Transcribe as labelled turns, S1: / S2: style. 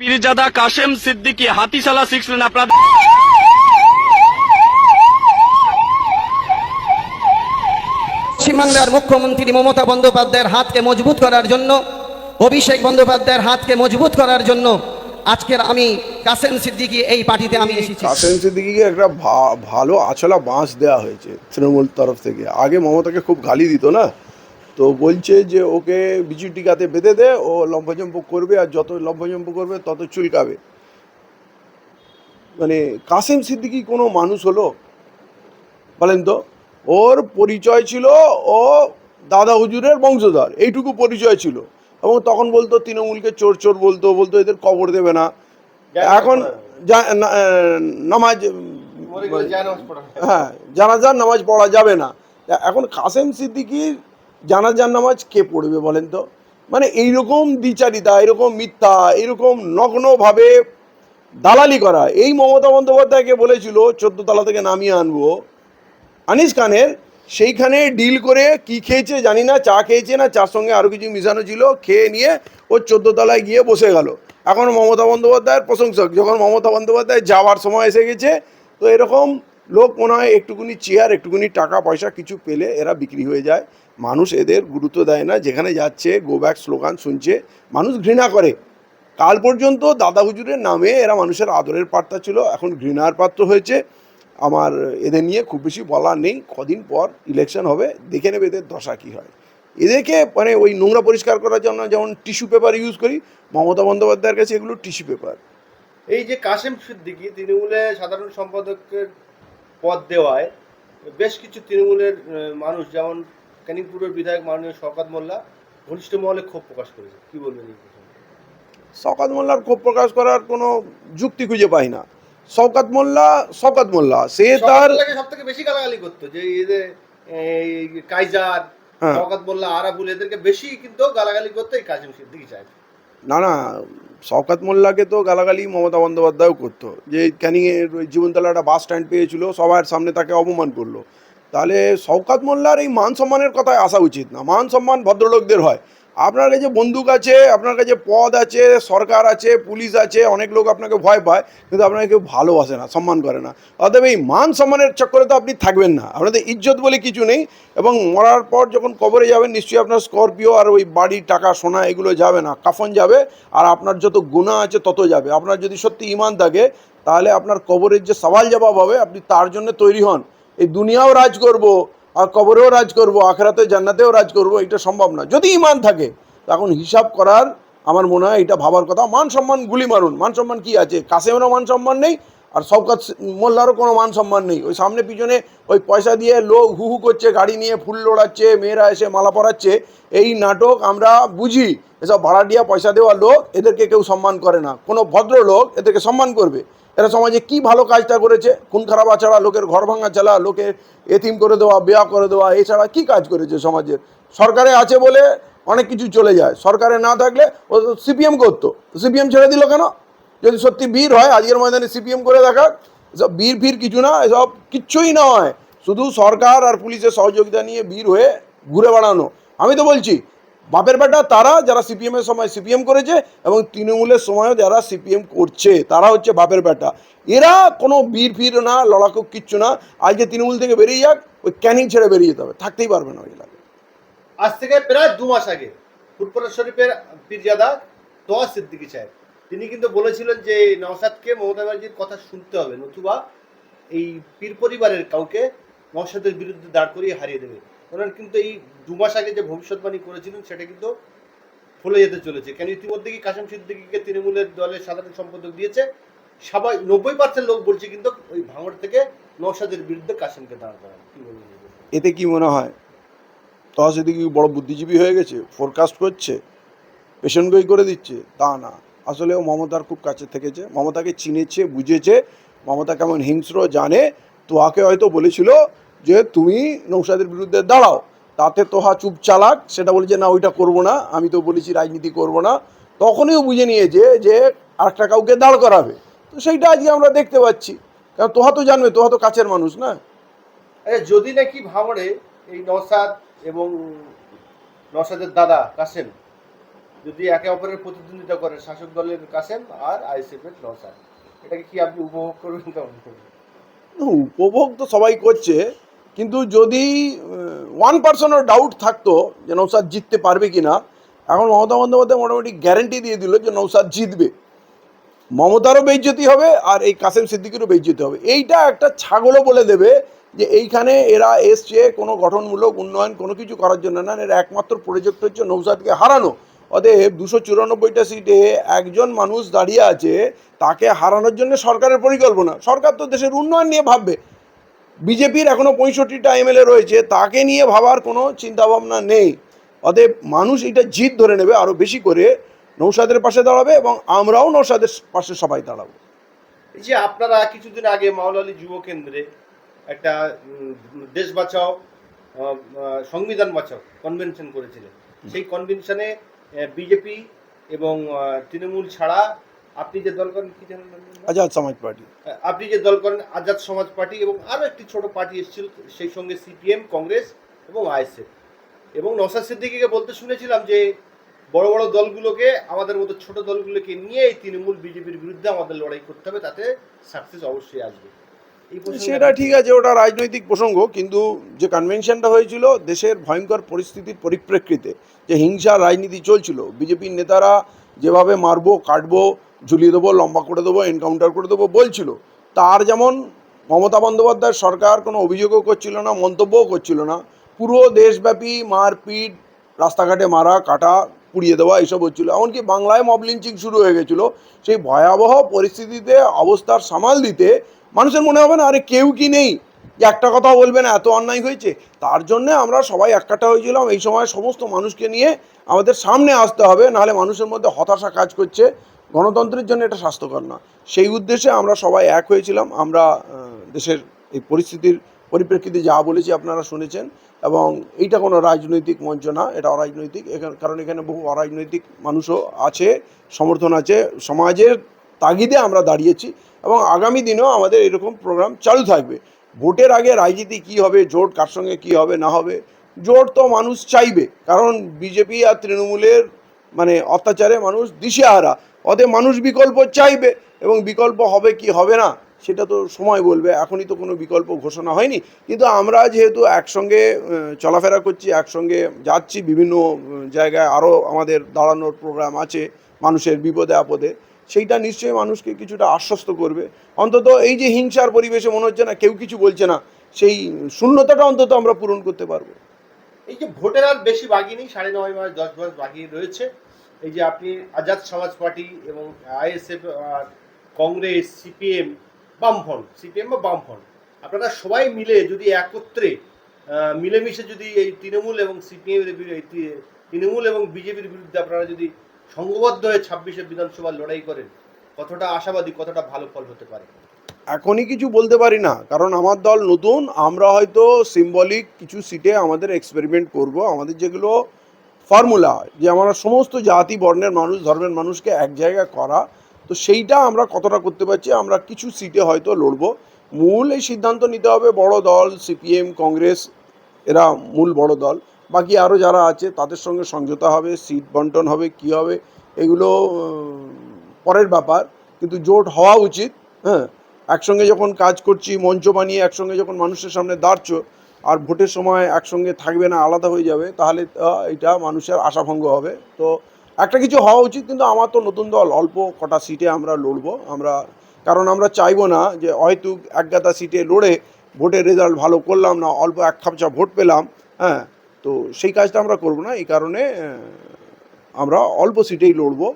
S1: পীরজাদা কাশেম সিদ্দিকী হাতিশালা শিখলেন আপনাদের
S2: পশ্চিমবাংলার মুখ্যমন্ত্রী মমতা বন্দ্যোপাধ্যায়ের হাতকে মজবুত করার জন্য অভিষেক বন্দ্যোপাধ্যায়ের হাতকে মজবুত করার জন্য আজকের আমি কাসেম সিদ্দিকী এই পার্টিতে আমি এসেছি।
S3: কাসেম সিদ্দিকিকে একটা ভা- ভালো আছলা বাঁশ দেওয়া হয়েছে তৃণমূল তরফ থেকে। আগে মমতাকে খুব গালি দিত না? তো বলছে যে ওকে বিজু টিকাতে বেঁধে দে ও লম্ফজম্প করবে আর যত লম্ফজম্প করবে তত চুলকাবে। মানে কাসেম সিদ্দিকি কোনো মানুষ হলো? বলেন তো। ওর পরিচয় ছিল ও দাদা হুজুরের বংশধর এইটুকু পরিচয় ছিল। এবং তখন বলতো তৃণমূলকে চোর চোর বলতো বলতো এদের কবর দেবে না। এখন নামাজ হ্যাঁ জানাজার নামাজ পড়া যাবে না। এখন কাসেম সিদ্দিকির জানাজার নামাজ কে পড়বে বলেন তো? মানে এইরকম দ্বিচারিতা এরকম মিথ্যা এরকম নগ্নভাবে দালালি করা, এই মমতা বন্দ্যোপাধ্যায়কে বলেছিল, চোদ্দ তলা থেকে নামিয়ে আনব। আনিস খানের সেইখানে ডিল করে কি খেয়েছে জানি না, চা খেয়েছে না, চার সঙ্গে আরও কিছু মিশানো ছিল, খেয়ে নিয়ে ও চোদ্দ তলায় গিয়ে বসে গেল। এখন মমতা বন্দ্যোপাধ্যায়ের প্রশংসক, যখন মমতা বন্দ্যোপাধ্যায় যাওয়ার সময় এসে গেছে, তো এরকম লোক মনে হয় একটুকুনি চেয়ার, একটুকুনি টাকা পয়সা কিছু পেলে এরা বিক্রি হয়ে যায়। মানুষ এদের গুরুত্ব দেয় না, যেখানে যাচ্ছে গো ব্যাক স্লোগান শুনছে, মানুষ ঘৃণা করে। কাল পর্যন্ত দাদা হুজুরের নামে এরা মানুষের আদরের পাত্র ছিল, এখন ঘৃণার পাত্র হয়েছে। আমার এদের নিয়ে খুব বেশি বলার নেই, কদিন পর ইলেকশন হবে, দেখে নেবে এদের দশা কী হয়। এদেরকে মানে ওই নোংরা পরিষ্কার করার জন্য যেমন টিস্যু পেপার ইউজ করি, মমতা বন্দ্যোপাধ্যায়ের কাছে এগুলো টিস্যু পেপার
S4: এই যে কাশেম সিদ্দিকী, তৃণমূলে সাধারণ সম্পাদকের পদ দেওয়ায় বেশ কিছু তৃণমূলের মানুষ, যেমন ক্যানিংপুরের বিধায়ক মাননীয় শওকাত মোল্লা ঘনিষ্ঠ মহলে ক্ষোভ প্রকাশ করেছে কি বলবেন এই?
S3: শওকাত মোল্লার ক্ষোভ প্রকাশ করার কোনো যুক্তি খুঁজে পাই না। শওকাত মোল্লা শওকাত মোল্লা সে তার
S4: সব থেকে বেশি গালাগালি করতো যে এই যে কাইজার
S3: হ্যাঁ।
S4: শওকাত মোল্লা আরাবুল এদেরকে বেশি কিন্তু গালাগালি করতো এই কাশেম সিদ্দিকী সাহেব।
S3: না না শওকাত মোল্লাকে তো গালাগালি মমতা বন্দ্যোপাধ্যায়ও করতো। যে ক্যানিংয়ের জীবনতলা একটা বাস স্ট্যান্ড পেয়েছিল সবার সামনে তাকে অপমান করল। তাহলে শওকাত মোল্লার এই মান সম্মানের কথায় আসা উচিত না। মান সম্মান ভদ্রলোকদের হয়। আপনার কাছে বন্দুক আছে, আপনার কাছে পদ আছে, সরকার আছে, পুলিশ আছে, অনেক লোক আপনাকে ভয় পায়, কিন্তু আপনাকে কেউ ভালোবাসে না, সম্মান করে না। অতএব এই মান সম্মানের চক্করে তো আপনি থাকবেন না। আপনাদের ইজ্জত বলে কিছু নেই এবং মরার পর যখন কবরে যাবেন, নিশ্চয়ই আপনার স্করপিও আর ওই বাড়ি, টাকা, সোনা এগুলো যাবে না। কাফন যাবে আর আপনার যত গুণা আছে তত যাবে। আপনার যদি সত্যি ইমান থাকে, তাহলে আপনার কবরের যে সওয়াল জবাব হবে, আপনি তার জন্য তৈরি হন। এই দুনিয়াও রাজ করব, আর কবরেও রাজ করব, আখরাতে জান্নাতেও রাজ করব এটা সম্ভব না। যদি ইমান থাকে তখন হিসাব করার আমার মনে হয় এটা ভাবার কথা। মান সম্মান গুলি মারুন। মান সম্মান কি আছে? কাসেমেরও মান সম্মান নেই আর শওকাত মোল্লারও কোনো মান সম্মান নেই। ওই সামনে পিছনে ওই পয়সা দিয়ে লোক হু হু করছে, গাড়ি নিয়ে ফুল লোড়াচ্ছে, মেয়েরা এসে মালা পরাচ্ছে, এই নাটক আমরা বুঝি, এসব ভাড়াটিয়া পয়সা দেওয়া লোক এদেরকে কেউ সম্মান করে না। কোনো ভদ্র লোক এদেরকে সম্মান করবে। এরা সমাজে কি ভালো কাজটা করেছে? খুন খারাপ আছাড়া লোকের ঘর ভাঙা চালা, লোকের এতিম করে দেওয়া, বেয়া করে দেওয়া, এছাড়া কি কাজ করেছে সমাজের? সরকারে আছে বলে অনেক কিছু চলে যায়। সরকারে না থাকলে ও সিপিএম করতো। সিপিএম ছেড়ে দিল কেন? যদি সত্যি বীর হয়, আজকের ময়দানে সিপিএম করে দেখা এসব বীর ফির কিছু না, এসব কিচ্ছুই নয়। শুধু সরকার আর পুলিশের সহযোগিতা নিয়ে বীর হয়ে ঘুরে বেড়ানো। আমি তো বলছি, বাপের বেটা তারা যারা সিপিএমের সময় সিপিএম করেছে এবং তৃণমূলের সময়ও যারা সিপিএম করছে, তারা হচ্ছে বাপের বেটা। এরা কোনো বীর ফির না, লড়াকু কিচ্ছু না। আজকে তৃণমূল থেকে বেরিয়ে যাক, ওই ক্যানিং ছেড়ে বেরিয়ে যেতে হবে। থাকতেই পারবে না ওই এলাকায়
S4: আজ থেকে প্রায় দু মাস আগে ফুটবল শরীফের পীরজাদা তোয়া সিদ্দিকী সাহেব তিনি কিন্তু বলেছিলেন যে নওশাদকে মমতা ব্যানার্জির কথা শুনতে হবে, নতুবা এই পীর পরিবারের কাউকে নওশাদের বিরুদ্ধে দাঁড় করিয়ে হারিয়ে দেবে। ওনার কিন্তু এই দু মাস আগে যে ভবিষ্যৎবাণী করেছিলেন, সেটা কিন্তু ফলে যেতে চলেছে। কেন ইতিমধ্যে কি কাসেম সিদ্দিকীকে তৃণমূলের দলের সাধারণ সম্পাদক দিয়েছে? সবাই নব্বই পার্সেন্ট লোক বলছে কিন্তু ওই ভাঙড় থেকে নওশাদের বিরুদ্ধে কাসেমকে দাঁড় করান। কি বলবেন
S3: এতে কি মনে হয়? তহসিদি কি বড় বুদ্ধিজীবী হয়ে গেছে? ফোরকাস্ট করছে? পেশেন্ট গই করে দিচ্ছে? তা না। আসলে ও মমতার খুব কাছে থেকেছে। মমতাকে চিনেছে, বুঝেছে, মমতা কেমন হিংস্র, জানে। তোহাকে হয়তো বলেছিল যে, তুমি নৌসাদের বিরুদ্ধে দাঁড়াও, তাতে তোহা চুপ চালাক, সেটা বলেছে না, ওইটা করব না, আমি তো বলেছি রাজনীতি করব না। তখনই বুঝে নিয়েছে যে, আরেকটা কাউকে দাঁড় করাবে। তো সেইটা আজকে আমরা দেখতে পাচ্ছি। কারণ তোহা তো জানবে, তোহা তো কাছের মানুষ, না?
S4: আচ্ছা যদি নাকি ভাঙড়ে এই নসাদ এবং নসাদের দাদা কাসেম যদি একে অপরের প্রতিদ্বন্দ্বিতা করে, শাসক দলের কাসেম আর আইএসএফ এর নওসাদ এটাকে কি আপনি উপভোগ করবেন কেমন করবেন
S3: উপভোগ তো সবাই করছে, কিন্তু যদি ওয়ান পার্সেন্টও ডাউট থাকতো যে নৌসাদ জিততে পারবে কি না এখন মমতা বন্দ্যোপাধ্যায় মোটামুটি গ্যারেন্টি দিয়ে দিল যে নৌসাদ জিতবে। মমতারও বেইজ্জতি হবে আর এই কাসেম সিদ্দিকেরও বেইজ্জতি হবে। এইটা একটা ছাগলও বলে দেবে যে এইখানে এরা এসছে, কোনো গঠনমূলক উন্নয়ন কোনো কিছু করার জন্য না, এর একমাত্র প্রজেক্ট হচ্ছে নৌসাদকে হারানো। অতএব দুশো চুরানব্বইটা সিটে একজন মানুষ দাঁড়িয়ে আছে, তাকে হারানোর জন্য সরকারের পরিকল্পনা। সরকার তো দেশের উন্নয়ন নিয়ে ভাববে। বিজেপির এখনও পঁয়ষট্টিটা এমএলএ রয়েছে, তাকে নিয়ে ভাবার কোনো চিন্তাভাবনা নেই। অতএব মানুষ এটা জিদ ধরে নেবে আরও বেশি করে। নৌসাদের পাশে দাঁড়াবে এবং আমরাও নৌসাদের পাশে সবাই দাঁড়াবো।
S4: এই যে আপনারা কিছুদিন আগে মাওলালী যুব কেন্দ্রে একটা দেশ বাঁচাও সংবিধান বাঁচাও কনভেনশন করেছিলেন। সেই কনভেনশনে বিজেপি এবং তৃণমূল ছাড়া আপনি যে দল করেন কি জানেন?
S3: আজাদ সমাজ পার্টি।
S4: আপনি যে দল করেন আজাদ সমাজ পার্টি এবং আরও একটি ছোট পার্টি এসেছিল সেই সঙ্গে সিপিএম কংগ্রেস এবং আইএসএফ। এবং নসাদ সিদ্দিকিকে বলতে শুনেছিলাম যে বড় বড় দলগুলোকে আমাদের মতো ছোট দলগুলোকে নিয়ে এই তৃণমূল বিজেপির বিরুদ্ধে আমাদের লড়াই করতে হবে তাতে সাকসেস অবশ্যই আসবে।
S3: সেটা ঠিক আছে, ওটা রাজনৈতিক প্রসঙ্গ, কিন্তু যে কনভেনশনটা হয়েছিল দেশের ভয়ঙ্কর পরিস্থিতির পরিপ্রেক্ষিতে, যে হিংসা রাজনীতি চলছিল, বিজেপির নেতারা যেভাবে মারবো, কাটবো, ঝুলিয়ে দেবো, লম্বা করে দেবো এনকাউন্টার করে দেবো বলছিল, তার যেমন মমতা বন্দ্যোপাধ্যায় সরকার কোনো অভিযোগও করছিল না, মন্তব্যও করছিল না, পুরো দেশব্যাপী মারপিট, রাস্তাঘাটে মারা, কাটা পুড়িয়ে দেওয়া এইসব হচ্ছিল। এমনকি বাংলায় মব লিঞ্চিং শুরু হয়ে গেছিল। সেই ভয়াবহ পরিস্থিতিতে অবস্থার সামাল দিতে মানুষের মনে হবে না, আরে কেউ কি নেই? যে একটা কথা বলবে না, এত অন্যায় হয়েছে? তার জন্য আমরা সবাই একটা হয়েছিলাম। এই সময় সমস্ত মানুষকে নিয়ে আমাদের সামনে আসতে হবে, নাহলে মানুষের মধ্যে হতাশা কাজ করছে। গণতন্ত্রের জন্য এটা স্বাস্থ্যকর না। সেই উদ্দেশ্যে আমরা সবাই এক হয়েছিলাম। আমরা দেশের এই পরিস্থিতির পরিপ্রেক্ষিতে যা বলেছি আপনারা শুনেছেন। এবং এইটা কোনো রাজনৈতিক মঞ্চ না, এটা অরাজনৈতিক। এখানে, কারণ এখানে বহু অরাজনৈতিক মানুষও আছে, সমর্থন আছে। সমাজের তাগিদে আমরা দাঁড়িয়েছি এবং আগামী দিনেও আমাদের এরকম প্রোগ্রাম চালু থাকবে। ভোটের আগে রাজনীতি কি হবে, জোট কার সঙ্গে কি হবে, না হবে, জোট তো মানুষ চাইবে। কারণ বিজেপি আর তৃণমূলের মানে অত্যাচারে মানুষ দিশেহারা। অতএব মানুষ বিকল্প চাইবে এবং বিকল্প হবে কি, হবে না। সেটা তো সময় বলবে, এখনই তো কোনো বিকল্প ঘোষণা হয়নি। কিন্তু আমরা যেহেতু একসঙ্গে চলাফেরা করছি, একসঙ্গে যাচ্ছি, বিভিন্ন জায়গায় আরও আমাদের দাঁড়ানোর প্রোগ্রাম আছে মানুষের বিপদে আপদে, সেইটা নিশ্চয়ই মানুষকে কিছুটা আশ্বস্ত করবে। অন্তত এই যে হিংসার পরিবেশে মনে হচ্ছে না, কেউ কিছু বলছে না, সেই শূন্যতাটা অন্তত আমরা পূরণ করতে পারব।
S4: এই যে ভোটের আর বেশি বাকি নেই, সাড়ে নয় মাস, দশ মাস বাকি রয়েছে। এই যে আপনি আজাদ সমাজ পার্টি এবং আইএসএফ আর কংগ্রেস, সিপিএম বামফ্রন্ট সিপিএম বা বামফ্রন্ট আপনারা সবাই মিলে যদি একত্রে মিলেমিশে যদি এই তৃণমূল এবং সিপিএম তৃণমূল এবং বিজেপির বিরুদ্ধে আপনারা যদি সংঘবদ্ধ হয়ে ছাব্বিশে বিধানসভা লড়াই করেন, কতটা আশাবাদী, কতটা ভালো ফল হতে পারে?
S3: এখনই কিছু বলতে পারি না, কারণ আমার দল নতুন, আমরা হয়তো সিম্বলিক কিছু সিটে আমাদের এক্সপেরিমেন্ট করব। আমাদের যেগুলো ফর্মুলা যে আমরা সমস্ত জাতি বর্ণের মানুষ, ধর্মের মানুষকে এক জায়গায় করা তো সেইটা আমরা কতটা করতে পারছি, আমরা কিছু সিটে হয়তো লড়বো। মূল এই সিদ্ধান্ত নিতে হবে, বড় দল সিপিএম কংগ্রেস এরা মূল বড় দল। বাকি আরও যারা আছে, তাদের সঙ্গে সমঝোতা হবে সিট বন্টন হবে, কি হবে, এগুলো পরের ব্যাপার। কিন্তু জোট হওয়া উচিত হ্যাঁ। একসঙ্গে যখন কাজ করছি, মঞ্চ বানিয়ে একসঙ্গে যখন মানুষের সামনে দাঁড়ছো, আর ভোটের সময় একসঙ্গে থাকবে না, আলাদা হয়ে যাবে, তাহলে এটা মানুষের আশাভঙ্গ হবে। তো একটা কিছু হওয়া উচিত, কিন্তু আমার তো নতুন দল, অল্প কটা সিটে আমরা লড়বো, আমরা, কারণ আমরা চাইব না যে হয়তো একগাদা সিটে লড়ে ভোটের রেজাল্ট ভালো করলাম না, অল্প এক খাপচা ভোট পেলাম হ্যাঁ তো সেই কাজটা আমরা করব না, এই কারণে আমরা অল্প সিটেই লড়বো।